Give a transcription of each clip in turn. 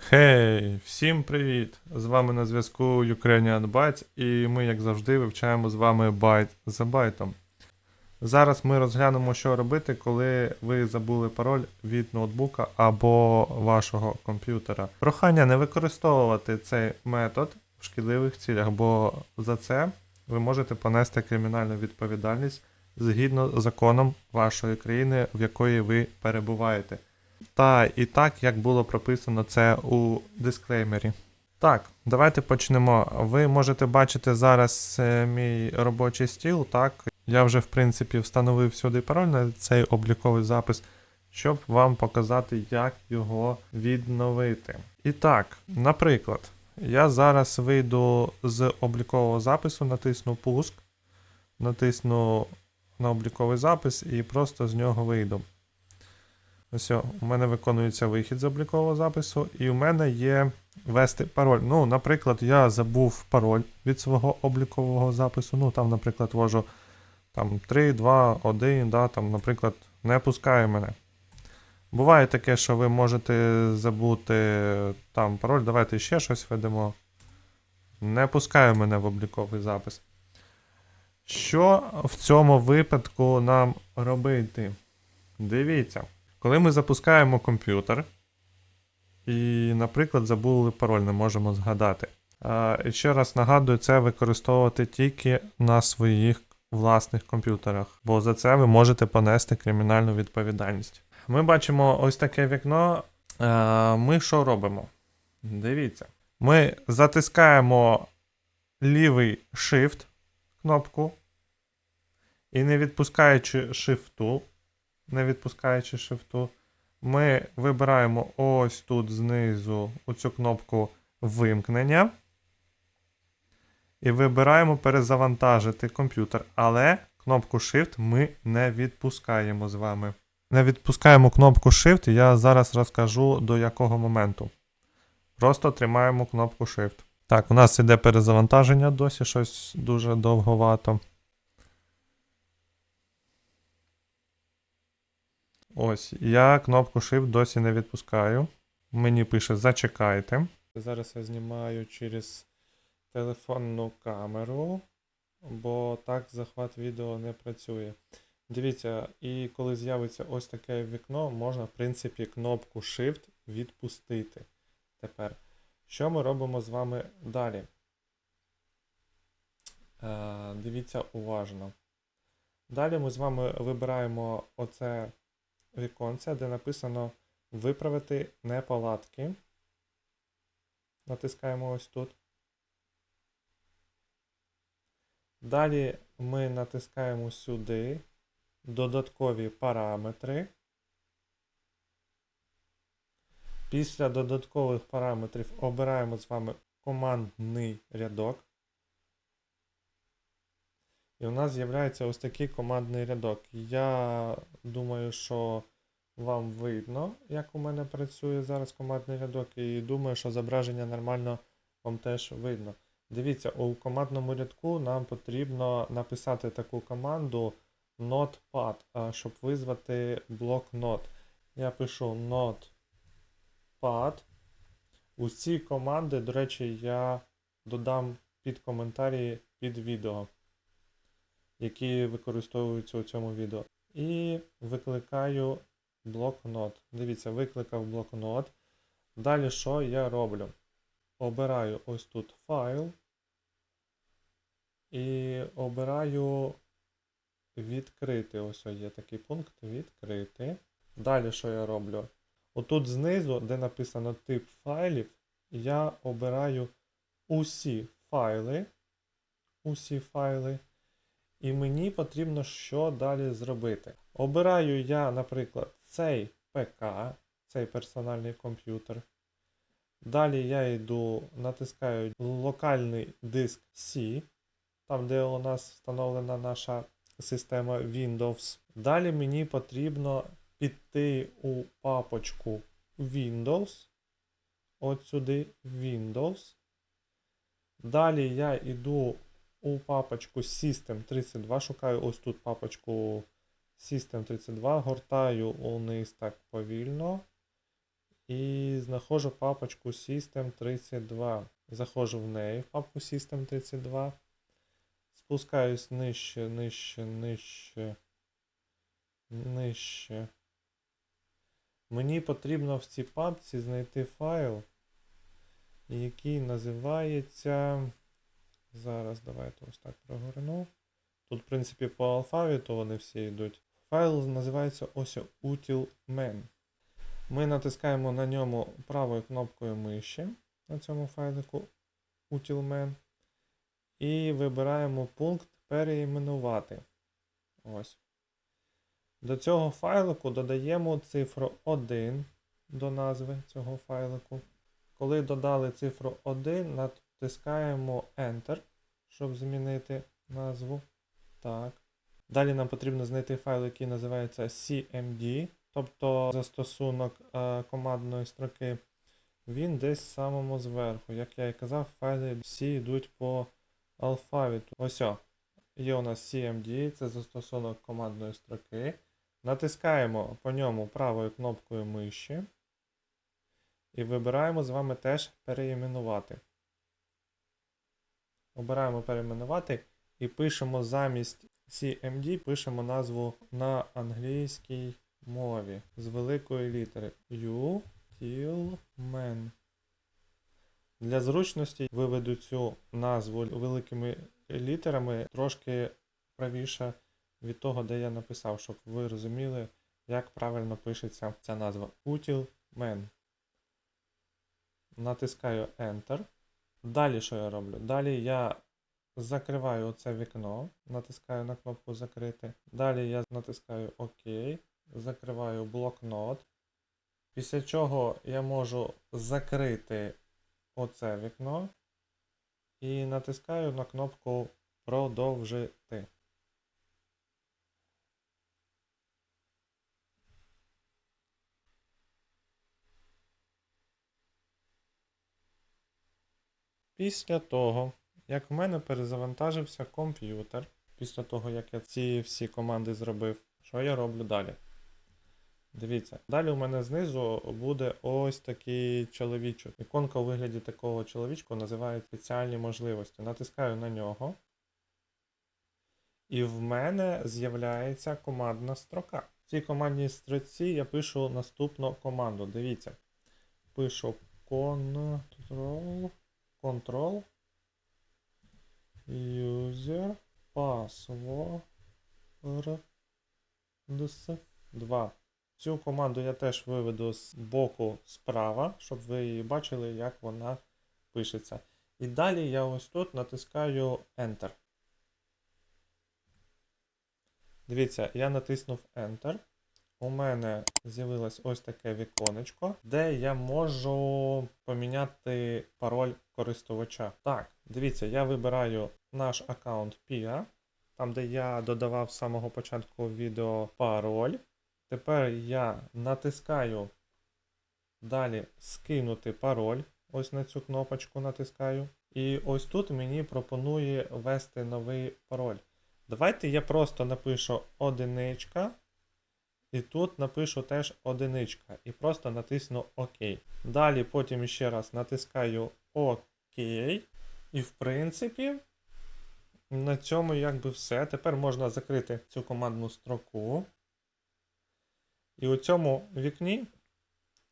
Хей, всім привіт! З вами на зв'язку Ukrainian Bytes і ми, як завжди, вивчаємо з вами байт за байтом. Зараз ми розглянемо, що робити, коли ви забули пароль від ноутбука або вашого комп'ютера. Прохання не використовувати цей метод в шкідливих цілях, бо за це ви можете понести кримінальну відповідальність згідно з законом вашої країни, в якої ви перебуваєте. Та і так, як було прописано це у дисклеймері. Так, давайте почнемо. Ви можете бачити зараз е, мій робочий стіл. Так, я вже в принципі встановив сюди пароль на цей обліковий запис, щоб вам показати, як його відновити. І так, наприклад, я зараз вийду з облікового запису, натисну пуск, натисну на обліковий запис і просто з нього вийду. Ось у мене виконується вихід з облікового запису, і у мене є ввести пароль. Ну, наприклад, я забув пароль від свого облікового запису. Ну, там, наприклад, ввожу там 3, 2, 1, да, там, наприклад, не пускає мене. Буває таке, що ви можете забути там пароль. Давайте ще щось ведемо. Не пускає мене в обліковий запис. Що в цьому випадку нам робити? Дивіться. Коли ми запускаємо комп'ютер і, наприклад, забули пароль, не можемо згадати. І ще раз нагадую, це використовувати тільки на своїх власних комп'ютерах, бо за це ви можете понести кримінальну відповідальність. Ми бачимо ось таке вікно. Ми що робимо? Дивіться. Ми затискаємо лівий Shift кнопку і не відпускаючи шифту, не відпускаючи шифту, ми вибираємо ось тут знизу оцю кнопку вимкнення. І вибираємо перезавантажити комп'ютер. Але кнопку Shift ми не відпускаємо з вами. Не відпускаємо кнопку Shift, я зараз розкажу до якого моменту. Просто тримаємо кнопку Shift. Так, у нас іде перезавантаження, досі щось дуже довговато. Ось, я кнопку Shift досі не відпускаю. Мені пише зачекайте. Зараз я знімаю через телефонну камеру, бо так захват відео не працює. Дивіться, і коли з'явиться ось таке вікно, можна, в принципі, кнопку Shift відпустити. Тепер, що ми робимо з вами далі? Е, дивіться уважно. Далі ми з вами вибираємо оце віконце, де написано Виправити неполадки. Натискаємо ось тут. Далі ми натискаємо сюди додаткові параметри. Після додаткових параметрів обираємо з вами командний рядок. І у нас з'являється ось такий командний рядок. Я думаю, що вам видно, як у мене працює зараз командний рядок, і думаю, що зображення нормально вам теж видно. Дивіться, у командному рядку нам потрібно написати таку команду notepad, щоб визвати блок нот. Я пишу notepad. Усі команди, до речі, я додам під коментарі під відео які використовуються у цьому відео. І викликаю блокнот. Дивіться, викликав блокнот. Далі що я роблю? Обираю ось тут файл. І обираю відкрити. Ось є такий пункт відкрити. Далі що я роблю? Отут знизу, де написано тип файлів, я обираю усі файли. Усі файли. І мені потрібно що далі зробити. Обираю я, наприклад, цей ПК, цей персональний комп'ютер. Далі я йду, натискаю локальний диск C, там, де у нас встановлена наша система Windows. Далі мені потрібно піти у папочку Windows. От сюди Windows. Далі я йду у папочку System32, шукаю ось тут папочку System32, гортаю униз так повільно. і знаходжу папочку System32. Заходжу в неї, в папку System32. Спускаюсь нижче, нижче, нижче, нижче. Мені потрібно в цій папці знайти файл, який називається. Зараз давайте ось так прогорну. Тут, в принципі, по алфавіту вони всі йдуть. Файл називається ось utilman. Ми натискаємо на ньому правою кнопкою миші на цьому файлику utilman. І вибираємо пункт переіменувати. Ось. До цього файлику додаємо цифру 1 до назви цього файлику. Коли додали цифру 1, натискаємо Enter, щоб змінити назву. Так. Далі нам потрібно знайти файл, який називається CMD, тобто застосунок е, командної строки. Він десь самому зверху. Як я і казав, файли всі йдуть по алфавіту. Ось. о. Є у нас CMD, це застосунок командної строки. Натискаємо по ньому правою кнопкою миші. І вибираємо з вами теж переіменувати. Обираємо переіменувати і пишемо замість CMD, пишемо назву на англійській мові з великої літери Utilman. Для зручності виведу цю назву великими літерами трошки правіше від того, де я написав, щоб ви розуміли, як правильно пишеться ця назва. Utilman. Натискаю Enter. Далі що я роблю? Далі я закриваю оце вікно, натискаю на кнопку Закрити. Далі я натискаю ОК, закриваю блокнот. Після чого я можу закрити оце вікно і натискаю на кнопку Продовжити. Після того, як в мене перезавантажився комп'ютер, після того, як я ці всі команди зробив, що я роблю далі? Дивіться, далі у мене знизу буде ось такий чоловічок. Іконка у вигляді такого чоловічка називають спеціальні можливості. Натискаю на нього. І в мене з'являється командна строка. В цій командній строці я пишу наступну команду. Дивіться. Пишу control, control user password 2. Цю команду я теж виведу з боку справа, щоб ви її бачили, як вона пишеться. І далі я ось тут натискаю Enter. Дивіться, я натиснув Enter. У мене з'явилось ось таке віконечко, де я можу поміняти пароль користувача. Так, дивіться, я вибираю наш аккаунт PIA, там де я додавав з самого початку відео пароль. Тепер я натискаю далі скинути пароль. Ось на цю кнопочку натискаю. І ось тут мені пропонує ввести новий пароль. Давайте я просто напишу одиничка. І тут напишу теж одиничка. І просто натисну ОК. Далі потім ще раз натискаю ОК. І в принципі, на цьому якби все. Тепер можна закрити цю командну строку. І у цьому вікні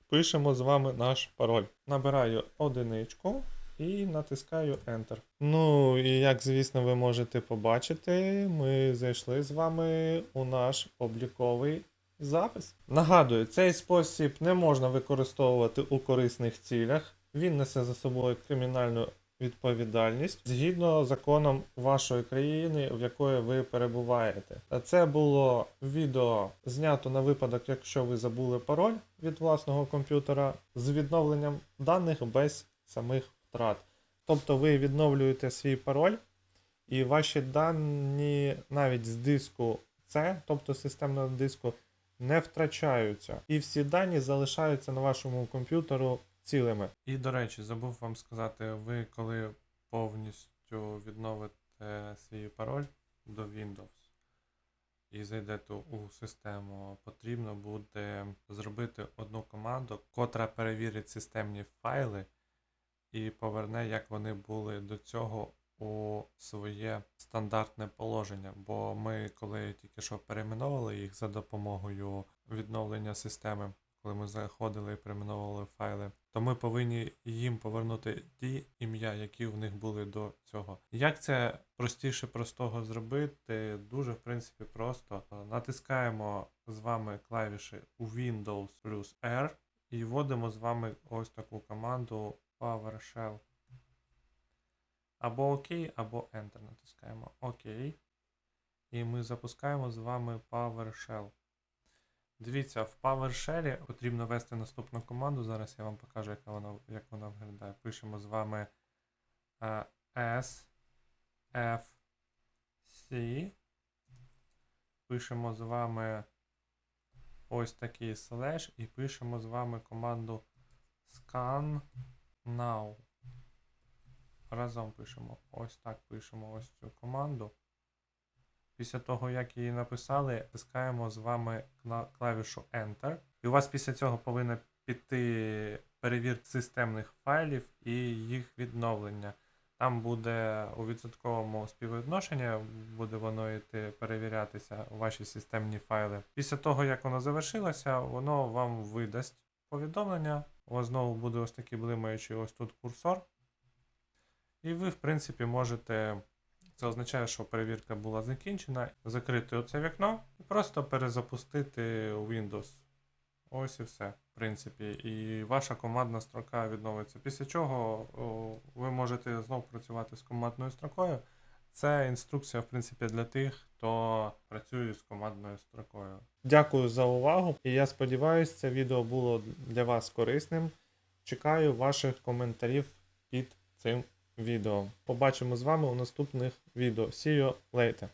пишемо з вами наш пароль. Набираю одиничку і натискаю Enter. Ну, і як, звісно, ви можете побачити, ми зайшли з вами у наш обліковий запис. Нагадую, цей спосіб не можна використовувати у корисних цілях. Він несе за собою кримінальну відповідальність згідно законом вашої країни, в якої ви перебуваєте. Це було відео знято на випадок, якщо ви забули пароль від власного комп'ютера з відновленням даних без самих втрат. Тобто ви відновлюєте свій пароль, і ваші дані навіть з диску C, тобто системного диску, не втрачаються. І всі дані залишаються на вашому комп'ютеру цілими. І, до речі, забув вам сказати, ви коли повністю відновите свій пароль до Windows, і зайдете у систему, потрібно буде зробити одну команду, котра перевірить системні файли і поверне, як вони були до цього у своє стандартне положення. Бо ми, коли тільки що перейменовували їх за допомогою відновлення системи, коли ми заходили і перейменовували файли, то ми повинні їм повернути ті ім'я, які в них були до цього. Як це простіше простого зробити? Дуже в принципі просто. Натискаємо з вами клавіші у Windows плюс R і вводимо з вами ось таку команду PowerShell. Або ОК, або Enter натискаємо ОК. І ми запускаємо з вами PowerShell. Дивіться, в PowerShell потрібно ввести наступну команду. Зараз я вам покажу, яка вона, як вона виглядає. Пишемо з вами е, S, F, C. Пишемо з вами ось такий слеш і пишемо з вами команду scan now. Разом пишемо. Ось так пишемо ось цю команду. Після того, як її написали, тискаємо з вами клавішу Enter. І у вас після цього повинна піти перевірка системних файлів і їх відновлення. Там буде у відсотковому співвідношенні, буде воно йти перевірятися ваші системні файли. Після того, як воно завершилося, воно вам видасть повідомлення. У вас знову буде ось такий блимаючий ось тут курсор. І ви, в принципі, можете. Це означає, що перевірка була закінчена. Закрити оце вікно і просто перезапустити Windows. Ось і все, в принципі. І ваша командна строка відновиться. Після чого ви можете знову працювати з командною строкою. Це інструкція, в принципі, для тих, хто працює з командною строкою. Дякую за увагу. І я сподіваюся, це відео було для вас корисним. Чекаю ваших коментарів під цим відео. Побачимо з вами у наступних відео. See you later!